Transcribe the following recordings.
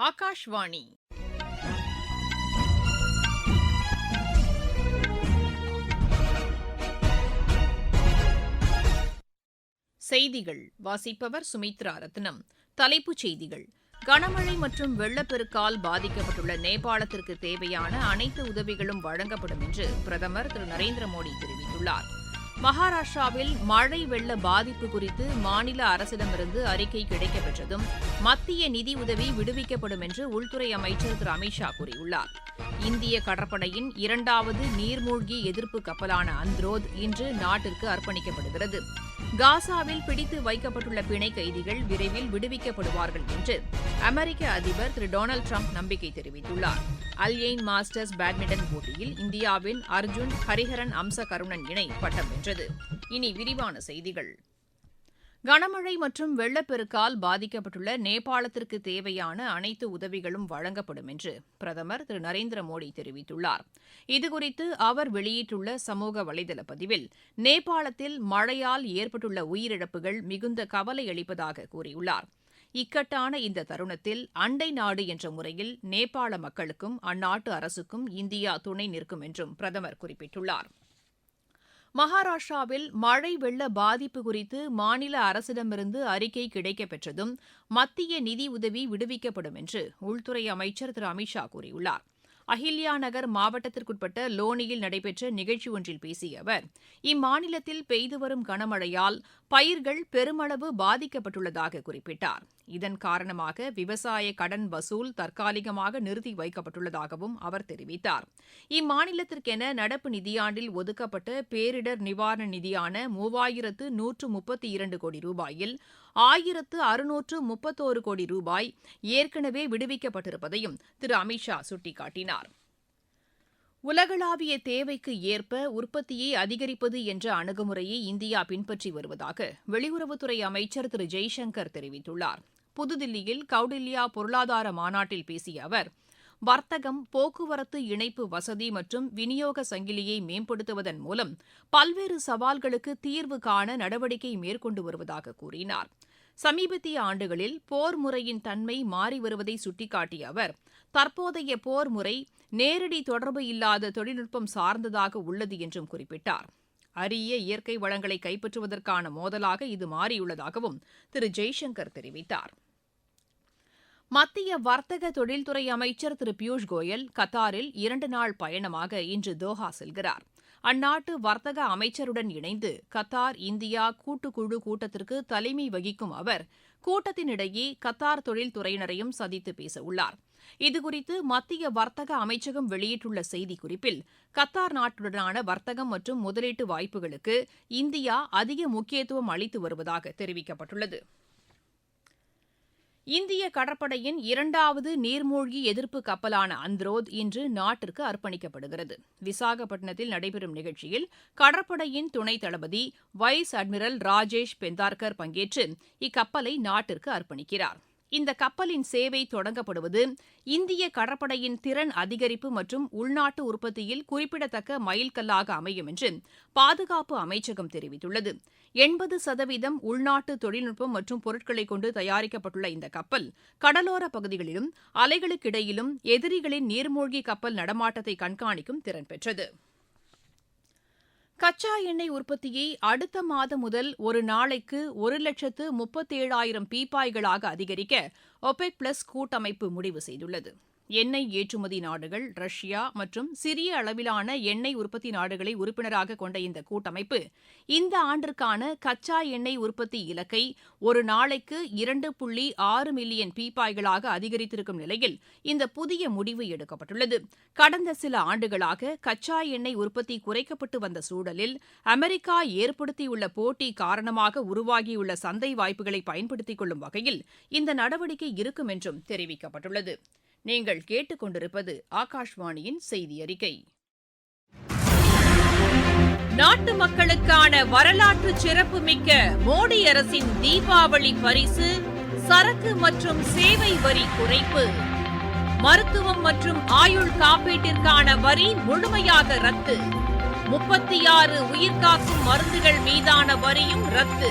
ஆகாஷ்வாணி. செய்திகள். வாசிப்பவர் சுமித்ரா ரத்னம். தலைப்புச் செய்திகள். கனமழை மற்றும் வெள்ளப்பெருக்கால் பாதிக்கப்பட்டுள்ள நேபாளத்திற்கு தேவையான அனைத்து உதவிகளும் வழங்கப்படும் என்று பிரதமர் திரு நரேந்திர மோடி தெரிவித்துள்ளார். மகாராஷ்டிராவில் மழை வெள்ள பாதிப்பு குறித்து மாநில அரசிடமிருந்து அறிக்கை கிடைக்கப்பெற்றதும் மத்திய நிதி உதவி விடுவிக்கப்படும் என்று உள்துறை அமைச்சர் திரு அமித்ஷா கூறியுள்ளார். இந்திய கடற்படையின் இரண்டாவது நீர்மூழ்கி எதிர்ப்பு கப்பலான அந்த்ரோத் இன்று நாட்டிற்கு அர்ப்பணிக்கப்படுகிறது. காசாவில் பிடித்து வைக்கப்பட்டுள்ள பிணை கைதிகள் விரைவில் விடுவிக்கப்படுவார்கள் என்று அமெரிக்க அதிபர் திரு டொனால்டு ட்ரம்ப் நம்பிக்கை தெரிவித்துள்ளார். அல்யெயின் மாஸ்டர்ஸ் பேட்மிண்டன் போட்டியில் இந்தியாவின் அர்ஜுன் ஹரிஹரன் அம்ச கருணன் இணை பட்டம் வென்றது. இனி விரிவான செய்திகள். கனமழை மற்றும் வெள்ளப்பெருக்கால் பாதிக்கப்பட்டுள்ள நேபாளத்திற்கு தேவையான அனைத்து உதவிகளும் வழங்கப்படும் என்று பிரதமர் திரு நரேந்திர மோடி தெரிவித்துள்ளார். இதுகுறித்து அவர் வெளியிட்டுள்ள சமூக வலைதள பதிவில் நேபாளத்தில் மழையால் ஏற்பட்டுள்ள உயிரிழப்புகள் மிகுந்த கவலை அளிப்பதாக கூறியுள்ளார். இக்கட்டான இந்த தருணத்தில் அண்டை நாடு என்ற முறையில் நேபாள மக்களுக்கும் அந்நாட்டு அரசுக்கும் இந்தியா துணை நிற்கும் என்றும் பிரதமர் குறிப்பிட்டுள்ளாா் மகாராஷ்டிராவில் மழை வெள்ள பாதிப்பு குறித்து மாநில அரசிடமிருந்து அறிக்கை கிடைக்கப்பெற்றதும் மத்திய நிதி உதவி விடுவிக்கப்படும் என்று உள்துறை அமைச்சர் திரு அமித்ஷா கூறியுள்ளார். அஹில்யா நகர் மாவட்டத்திற்குட்பட்ட லோனியில் நடைபெற்ற நிகழ்ச்சி ஒன்றில் பேசிய அவர் இம்மாநிலத்தில் பெய்து வரும் கனமழையால் பயிர்கள் பெருமளவு பாதிக்கப்பட்டுள்ளதாக குறிப்பிட்டார். இதன் காரணமாக விவசாய கடன் வசூல் தற்காலிகமாக நிறுத்தி வைக்கப்பட்டுள்ளதாகவும் அவர் தெரிவித்தார். இம்மாநிலத்திற்கென நடப்பு நிதியாண்டில் ஒதுக்கப்பட்ட பேரிடர் நிவாரண நிதியான மூவாயிரத்து நூற்று முப்பத்தி இரண்டு கோடி ரூபாயில் ஆயிரத்து அறுநூற்று முப்பத்தோரு கோடி ரூபாய் ஏற்கனவே விடுவிக்கப்பட்டிருப்பதையும் திரு அமித்ஷா சுட்டிக்காட்டினார். உலகளாவிய தேவைக்கு ஏற்ப உற்பத்தியை அதிகரிப்பது என்ற அணுகுமுறையை இந்தியா பின்பற்றி வருவதாக வெளியுறவுத்துறை அமைச்சர் திரு. ஜெய்சங்கர் தெரிவித்துள்ளார். புதுதில்லியில் கவுடில்யா பொருளாதார மாநாட்டில் பேசிய அவர் வர்த்தகம் போக்குவரத்து இணைப்பு வசதி மற்றும் விநியோக சங்கிலியை மேம்படுத்துவதன் மூலம் பல்வேறு சவால்களுக்கு தீர்வு காண நடவடிக்கை மேற்கொண்டு வருவதாக கூறினார். சமீபத்திய ஆண்டுகளில் போர் முறையின் தன்மை மாறி வருவதை சுட்டிக்காட்டிய அவர் தற்போதைய போர் முறை நேரடி தொடர்பு இல்லாத தொழில்நுட்பம் சார்ந்ததாக உள்ளது என்றும் குறிப்பிட்டார். அரிய இயற்கை வளங்களை கைப்பற்றுவதற்கான மோதலாக இது மாறியுள்ளதாகவும் திரு. ஜெய்சங்கர் தெரிவித்தார். மத்திய வர்த்தக தொழில்துறை அமைச்சர் திரு. பியூஷ் கோயல் கத்தாரில் இரண்டு நாள் பயணமாக இன்று தோஹா செல்கிறார். அந்நாட்டு வர்த்தக அமைச்சருடன் இணைந்து கத்தார் இந்தியா கூட்டுக்குழு கூட்டத்திற்கு தலைமை வகிக்கும் அவர் கூட்டத்தினிடையே கத்தார் தொழில்துறையினரையும் சந்தித்து பேசவுள்ளார். இதுகுறித்து மத்திய வர்த்தக அமைச்சகம் வெளியிட்டுள்ள செய்திக்குறிப்பில் கத்தார் நாட்டுடனான வர்த்தகம் மற்றும் முதலீட்டு வாய்ப்புகளுக்கு இந்தியா அதிக முக்கியத்துவம் அளித்து வருவதாக தெரிவிக்கப்பட்டுள்ளது. இந்திய கடற்படையின் இரண்டாவது நீர்மூழ்கி எதிர்ப்பு கப்பலான அந்த்ரோத் இன்று நாட்டிற்கு அர்ப்பணிக்கப்படுகிறது. விசாகப்பட்டினத்தில் நடைபெறும் நிகழ்ச்சியில் கடற்படையின் துணைத் தளபதி வைஸ் அட்மிரல் ராஜேஷ் பெந்தார்கர் பங்கேற்று இக்கப்பலை நாட்டிற்கு அர்ப்பணிக்கிறார். இந்த கப்பலின் சேவை தொடங்கப்படுவது இந்திய கடற்படையின் திறன் அதிகரிப்பு மற்றும் உள்நாட்டு உற்பத்தியில் குறிப்பிடத்தக்க மைல்கல்லாக அமையும் என்று பாதுகாப்பு அமைச்சகம் தெரிவித்துள்ளது. எண்பது சதவீதம் உள்நாட்டு தொழில்நுட்பம் மற்றும் பொருட்களை கொண்டு தயாரிக்கப்பட்டுள்ள இந்த கப்பல் கடலோர பகுதிகளிலும் அலைகளுக்கிடையிலும் எதிரிகளின் நீர்மூழ்கி கப்பல் நடமாட்டத்தை கண்காணிக்கும் திறன் பெற்றது. கச்சா எண்ணெய் உற்பத்தியை அடுத்த மாதம் முதல் ஒரு நாளைக்கு ஒரு லட்சத்து முப்பத்தேழாயிரம் பீப்பாய்களாக அதிகரிக்க ஒபெக் பிளஸ் கூட்டமைப்பு முடிவு செய்துள்ளது. எண்ணெய் ஏற்றுமதி நாடுகள் ரஷ்யா மற்றும் சிறிய அளவிலான எண்ணெய் உற்பத்தி நாடுகளை உறுப்பினராக கொண்ட இந்த கூட்டமைப்பு இந்த ஆண்டிற்கான கச்சா எண்ணெய் உற்பத்தி இலக்கை ஒரு நாளைக்கு இரண்டு புள்ளி ஆறு மில்லியன் பீப்பாய்களாக அதிகரித்திருக்கும் நிலையில் இந்த புதிய முடிவு எடுக்கப்பட்டுள்ளது. கடந்த சில ஆண்டுகளாக கச்சா எண்ணெய் உற்பத்தி குறைக்கப்பட்டு வந்த சூழலில் அமெரிக்கா ஏற்படுத்தியுள்ள போட்டி காரணமாக உருவாகியுள்ள சந்தை வாய்ப்புகளை பயன்படுத்திக் கொள்ளும் வகையில் இந்த நடவடிக்கை இருக்கும் என்றும் தெரிவிக்கப்பட்டுள்ளது. நீங்கள் கேட்டுக்கொண்டிருப்பது ஆகாஷ்வாணியின் செய்தி அறிக்கை நாட்டு மக்களுக்கான வரலாற்று சிறப்புமிக்க மோடி அரசின் தீபாவளி பரிசு சரக்கு மற்றும் சேவை வரி குறைப்பு. மருத்துவம் மற்றும் ஆயுள் காப்பீட்டிற்கான வரி முழுமையாக ரத்து. முப்பத்தி ஆறு உயிர்காக்கும் மருந்துகள் மீதான வரியும் ரத்து.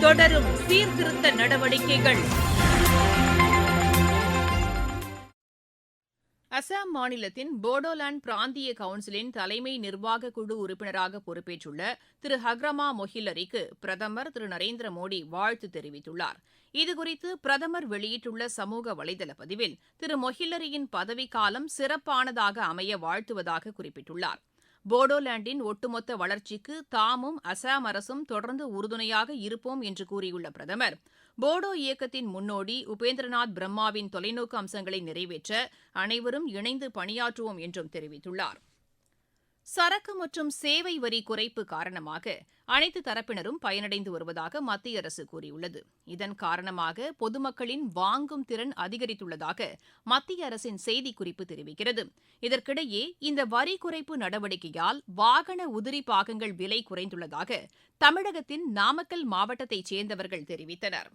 தொடரும் சீர்திருத்த நடவடிக்கைகள். அசாம் மாநிலத்தின் போடோலாண்ட் பிராந்திய கவுன்சிலின் தலைமை நிர்வாக குழு உறுப்பினராக பொறுப்பேற்றுள்ள திரு ஹக்ரமா மொஹில்லரிக்கு பிரதமர் திரு நரேந்திர மோடி வாழ்த்து தெரிவித்துள்ளார். இதுகுறித்து பிரதமர் வெளியிட்டுள்ள சமூக வலைதள பதிவில் திரு மொஹில்லரியின் பதவிக்காலம் சிறப்பானதாக அமைய வாழ்த்துவதாக குறிப்பிட்டுள்ளார். போடோலேண்டின் ஒட்டுமொத்த வளர்ச்சிக்கு தாமும் அசாம் அரசும் தொடர்ந்து உறுதுணையாக இருப்போம் என்று கூறியுள்ள பிரதமர் போடோ இயக்கத்தின் முன்னோடி உபேந்திரநாத் பிரம்மாவின் தொலைநோக்கு அம்சங்களை நிறைவேற்ற அனைவரும் இணைந்து பணியாற்றுவோம் என்றும் தெரிவித்துள்ளார். சரக்கு மற்றும் சேவை வரி குறைப்பு காரணமாக அனைத்து தரப்பினரும் பயனடைந்து வருவதாக மத்திய அரசு கூறியுள்ளது. இதன் காரணமாக பொதுமக்களின் வாங்கும் திறன் அதிகரித்துள்ளதாக மத்திய அரசின் செய்திக்குறிப்பு தெரிவிக்கிறது. இதற்கிடையே இந்த வரி குறைப்பு நடவடிக்கையால் வாகன உதிரி பாகங்கள் விலை குறைந்துள்ளதாக தமிழகத்தின் நாமக்கல் மாவட்டத்தைச் சேர்ந்தவர்கள் தெரிவித்தனர்.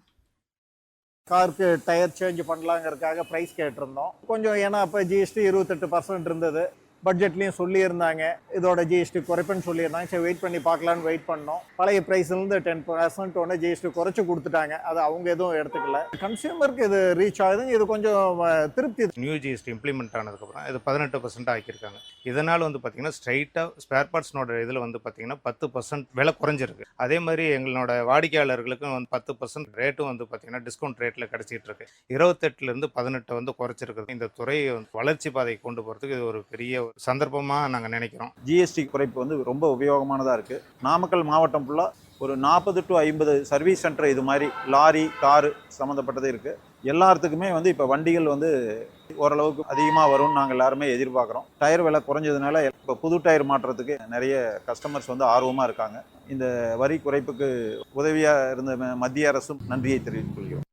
காருக்கு டயர் சேஞ்ச் பண்ணலாங்கிறதுக்காக ப்ரைஸ் கேட்டிருந்தோம். கொஞ்சம் ஏன்னா அப்போ ஜிஎஸ்டி இருபத்தெட்டு பர்சன்ட் இருந்தது. பட்ஜெட்லேயும் சொல்லியிருந்தாங்க. இதோட ஜிஎஸ்டி குறைப்புன்னு சொல்லியிருந்தாங்க. சரி வெயிட் பண்ணி பார்க்கலான்னு வெயிட் பண்ணோம். பழைய ப்ரைஸ்லேருந்து டென் பர்சன்ட் ஒன்று ஜிஎஸ்டி குறைச்சி கொடுத்துட்டாங்க. அது அவங்க எதுவும் எடுத்துக்கல. கன்சியூமருக்கு இது ரீச் ஆகுதுங்க. இது கொஞ்சம் திருப்தி. நியூ ஜிஎஸ்டி இம்ப்ளிமெண்ட் ஆனதுக்கப்புறம் இது பதினெட்டு பர்சன்ட் ஆக்கியிருக்காங்க. இதனால் வந்து பார்த்தீங்கன்னா ஸ்ட்ரைட்டாக ஸ்பேர் பார்ட்ஸ்னோட இதில் வந்து பார்த்தீங்கன்னா பத்து பர்சன்ட் விலை குறைஞ்சிருக்கு. அதே மாதிரி எங்களோட வாடிக்கையாளர்களுக்கும் வந்து பத்து பர்சன்ட் ரேட்டும் வந்து பார்த்தீங்கன்னா டிஸ்கவுண்ட் ரேட்டில் கிடச்சிட்டு இருக்கு இருபத்தெட்டுலேருந்து பதினெட்டு வந்து குறைச்சிருக்கிறது இந்த துறையை வந்து வளர்ச்சி பாதையை கொண்டு போகிறதுக்கு இது ஒரு பெரிய ஒரு சந்தர்ப்பமாக நாங்கள் நினைக்கிறோம் ஜிஎஸ்டி குறைப்பு வந்து ரொம்ப உபயோகமானதாக இருக்குது நாமக்கல் மாவட்டம் ஃபுல்லாக ஒரு நாற்பது டு ஐம்பது சர்வீஸ் சென்டர் இது மாதிரி லாரி காரு சம்மந்தப்பட்டது இருக்குது எல்லாத்துக்குமே வந்து இப்போ வண்டிகள் வந்து ஓரளவுக்கு அதிகமாக வரும்னு நாங்கள் எல்லாருமே எதிர்பார்க்குறோம். டயர் விலை குறைஞ்சதுனால இப்போ புது டயர் மாற்றுறதுக்கு நிறைய கஸ்டமர்ஸ் வந்து ஆர்வமாக இருக்காங்க. இந்த வரி குறைப்புக்கு உதவியாக இருந்த மத்திய அரசும் நன்றியை தெரிவித்துக் கொள்கிறோம்.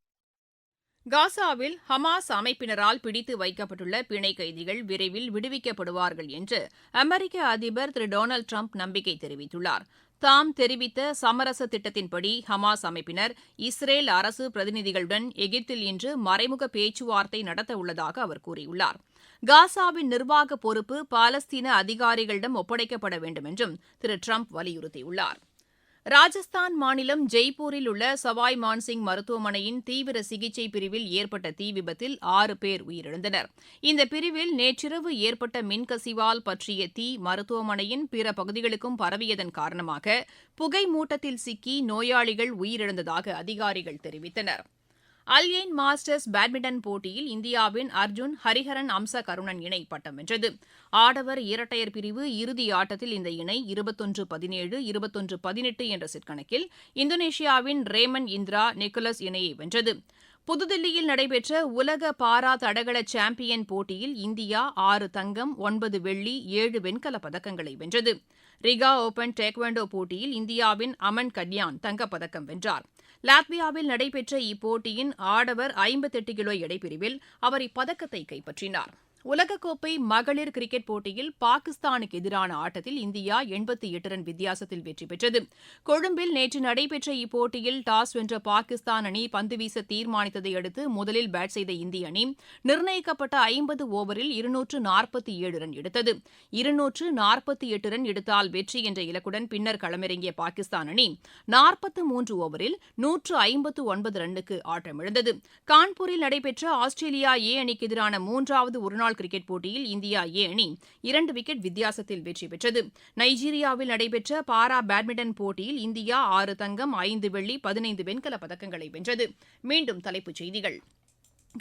காசாவில் ஹமாஸ் அமைப்பினரால் பிடித்து வைக்கப்பட்டுள்ள பிணை கைதிகள் விரைவில் விடுவிக்கப்படுவார்கள் என்று அமெரிக்க அதிபர் திரு டொனால்டு ட்ரம்ப் நம்பிக்கை தெரிவித்துள்ளார். தாம் தெரிவித்த சமரச திட்டத்தின்படி ஹமாஸ் அமைப்பினர் இஸ்ரேல் அரசு பிரதிநிதிகளுடன் எகிப்தில் இன்று மறைமுக பேச்சுவார்த்தை நடத்த உள்ளதாக அவர் கூறியுள்ளார். காசாவின் நிர்வாக பொறுப்பு பாலஸ்தீன அதிகாரிகளிடம் ஒப்படைக்கப்பட வேண்டும் என்றும் திரு ட்ரம்ப் வலியுறுத்தியுள்ளார். ராஜஸ்தான் மாநிலம் ஜெய்ப்பூரில் உள்ள சவாய் மான்சிங் மருத்துவமனையின் தீவிர சிகிச்சை பிரிவில் ஏற்பட்ட தீ விபத்தில் ஆறு பேர் உயிரிழந்தனர். இந்த பிரிவில் நேற்றிரவு ஏற்பட்ட மின்கசிவால் பற்றிய தீ மருத்துவமனையின் பிற பகுதிகளுக்கும் பரவியதன் காரணமாக புகை மூட்டத்தில் சிக்கி நோயாளிகள் உயிரிழந்ததாக அதிகாரிகள் அல் அல்யைன் மாஸ்டர்ஸ் பேட்மிண்டன் போட்டியில் இந்தியாவின் அர்ஜுன் ஹரிஹரன் அம்ச கருணன் இணை பட்டம் வென்றது. ஆடவர் இரட்டையர் பிரிவு இறுதி ஆட்டத்தில் இந்த இணை இருபத்தொன்று பதினேழு இருபத்தொன்று பதினெட்டு என்ற செட் கணக்கில் இந்தோனேஷியாவின் ரேமன் இந்திரா நிக்கோலஸ் இணையை வென்றது. புதுதில்லியில் நடைபெற்ற உலக பாரா தடகள சாம்பியன் போட்டியில் இந்தியா ஆறு தங்கம் ஒன்பது வெள்ளி ஏழு வெண்கலப் பதக்கங்களை வென்றது. ரிகா ஓபன் டேக்வாண்டோ போட்டியில் இந்தியாவின் அமன் கல்யாண் தங்கப்பதக்கம் வென்றார். லாத்வியாவில் நடைபெற்ற இப்போட்டியின் ஆடவர் ஐம்பத்தெட்டு கிலோ எடைப்பிரிவில் அவர் இப்பதக்கத்தை கைப்பற்றினார். உலகக்கோப்பை மகளிர் கிரிக்கெட் போட்டியில் பாகிஸ்தானுக்கு எதிரான ஆட்டத்தில் இந்தியா எண்பத்தி எட்டு ரன் வித்தியாசத்தில் வெற்றி பெற்றது. கொழும்பில் நேற்று நடைபெற்ற இப்போட்டியில் டாஸ் வென்ற பாகிஸ்தான் அணி பந்து வீச தீர்மானித்ததை அடுத்து முதலில் பேட் செய்த இந்திய அணி நிர்ணயிக்கப்பட்ட ஐம்பது ஓவரில் இருநூற்று நாற்பத்தி ஏழு ரன் எடுத்தது. இருநூற்று நாற்பத்தி எட்டு ரன் எடுத்தால் வெற்றி என்ற இலக்குடன் பின்னர் களமிறங்கிய பாகிஸ்தான் அணி நாற்பத்து மூன்று ஓவரில் நூற்று ஐம்பத்து ஒன்பது ரன்னுக்கு ஆட்டமிழந்தது. கான்பூரில் நடைபெற்ற ஆஸ்திரேலியா ஏ அணிக்கு எதிரான மூன்றாவது ஒருநாள் கிரிக்கெட் போட்டியில் இந்தியா ஏ அணி இரண்டு விக்கெட் வித்தியாசத்தில் வெற்றி பெற்றது. நைஜீரியாவில் நடைபெற்ற பாரா பேட்மிண்டன் போட்டியில் இந்தியா ஆறு தங்கம் ஐந்து வெள்ளி பதினைந்து வெண்கலப் பதக்கங்களை வென்றது. மீண்டும் தலைப்புச் செய்திகள்.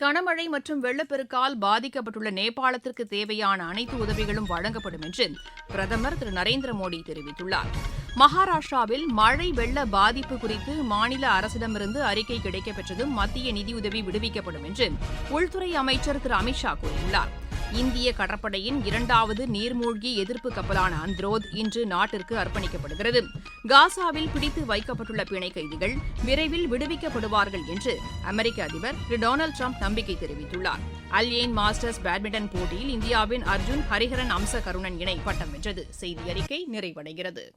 கனமழை மற்றும் வெள்ளப்பெருக்கால் பாதிக்கப்பட்டுள்ள நேபாளத்திற்கு தேவையான அனைத்து உதவிகளும் வழங்கப்படும் என்று பிரதமர் திரு நரேந்திர மோடி தெரிவித்துள்ளார். மகாராஷ்டிராவில் மழை வெள்ள பாதிப்பு குறித்து மாநில அரசிடமிருந்து அறிக்கை கிடைக்கப்பெற்றதும் மத்திய நிதியுதவி விடுவிக்கப்படும் என்று உள்துறை அமைச்சர் திரு அமித்ஷா கூறியுள்ளார். இந்திய கடற்படையின் இரண்டாவது நீர்மூழ்கி எதிர்ப்பு கப்பலான அந்த்ரோத் இன்று நாட்டிற்கு அர்ப்பணிக்கப்படுகிறது. காசாவில் பிடித்து வைக்கப்பட்டுள்ள பிணை கைதிகள் விரைவில் விடுவிக்கப்படுவார்கள் என்று அமெரிக்க அதிபர் திரு டொனால்டு ட்ரம்ப் நம்பிக்கை தெரிவித்துள்ளார். அல்யேன் மாஸ்டர்ஸ் பேட்மிண்டன் போட்டியில் இந்தியாவின் அர்ஜுன் ஹரிஹரன் அம்ச கருணன் இணை பட்டம் வென்றது. செய்தி அறிக்கை நிறைவடைகிறது.